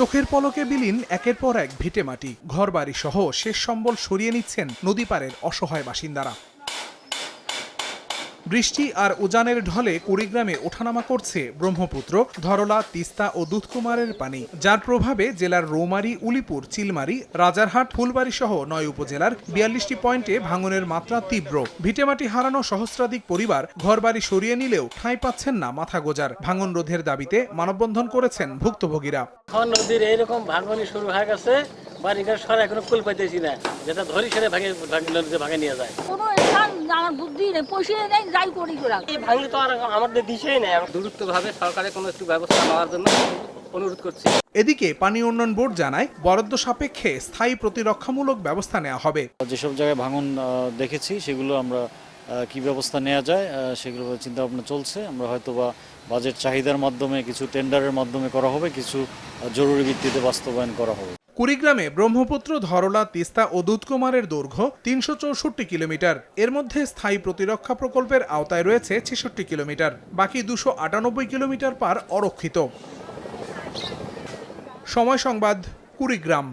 চোখের পলকে বিলীন একের পর এক ভিটে মাটি ঘরবাড়ি সহ শেষ সম্বল সরিয়ে নিচ্ছেন নদী পাড়ের অসহায় বাসিন্দারা। বৃষ্টি আর উজানের ঢলে কুড়িগ্রামে ওঠানামা করছে ব্রহ্মপুত্র ধরলা তিস্তা ও দুধকুমারের পানি। যার প্রভাবে জেলার রৌমারী উলিপুর চিলমারি রাজারহাট ফুলবাড়ি সহ নয় উপজেলার বিয়াল্লিশটি পয়েন্টে ভাঙনের মাত্রা তীব্র। ভিটেমাটি হারানো সহস্রাধিক পরিবার ঘরবাড়ি সরিয়ে নিলেও ঠাঁই পাচ্ছেন না মাথা গোজার। ভাঙন রোধের দাবিতে মানববন্ধন করেছেন ভুক্তভোগীরা। নদীর এইরকম ভাঙনি শুরু হয়ে গেছে। বাড়িঘর সর এখনও কুল পাইতেছি না। যেটা ধরি সেটা ভাঙে ভাঙে ভাঙে নিয়ে যায়। কোনো ইনসান আমার বুদ্ধি নেই পয়সা নেই যাই করি করা এই ভাঙলে তো আর আমাদের দিশেই নেই। দ্রুতভাবে সরকারের কোনো একটু ব্যবস্থা নেওয়ার জন্য অনুরোধ করছি। এদিকে পানি উন্নয়ন বোর্ড জানায় বরাদ্দ সাপেক্ষে স্থায়ী প্রতিরক্ষামূলক ব্যবস্থা নেওয়া হবে। যেসব জায়গায় ভাঙন আহ, দেখেছি সেগুলো আমরা কি ব্যবস্থা নেওয়া যায় আহ, সেগুলো চিন্তা ভাবনা চলছে। আমরা হয়তো বা বাজেট চাহিদার মাধ্যমে কিছু টেন্ডারের মাধ্যমে করা হবে কিছু জরুরি ভিত্তিতে বাস্তবায়ন করা হবে। কুড়িগ্রামে ব্রহ্মপুত্র, ধরলা, তিস্তা ও দুধকুমারের দৈর্ঘ্য তিনশো চৌষট্টি কিলোমিটার। এর মধ্যে স্থায়ী প্রতিরক্ষা প্রকল্পের আওতায় রয়েছে ছেষট্টি কিলোমিটার। বাকি দুশো আটানব্বই কিলোমিটার পার অরক্ষিত। সময় সংবাদ, কুড়িগ্রাম।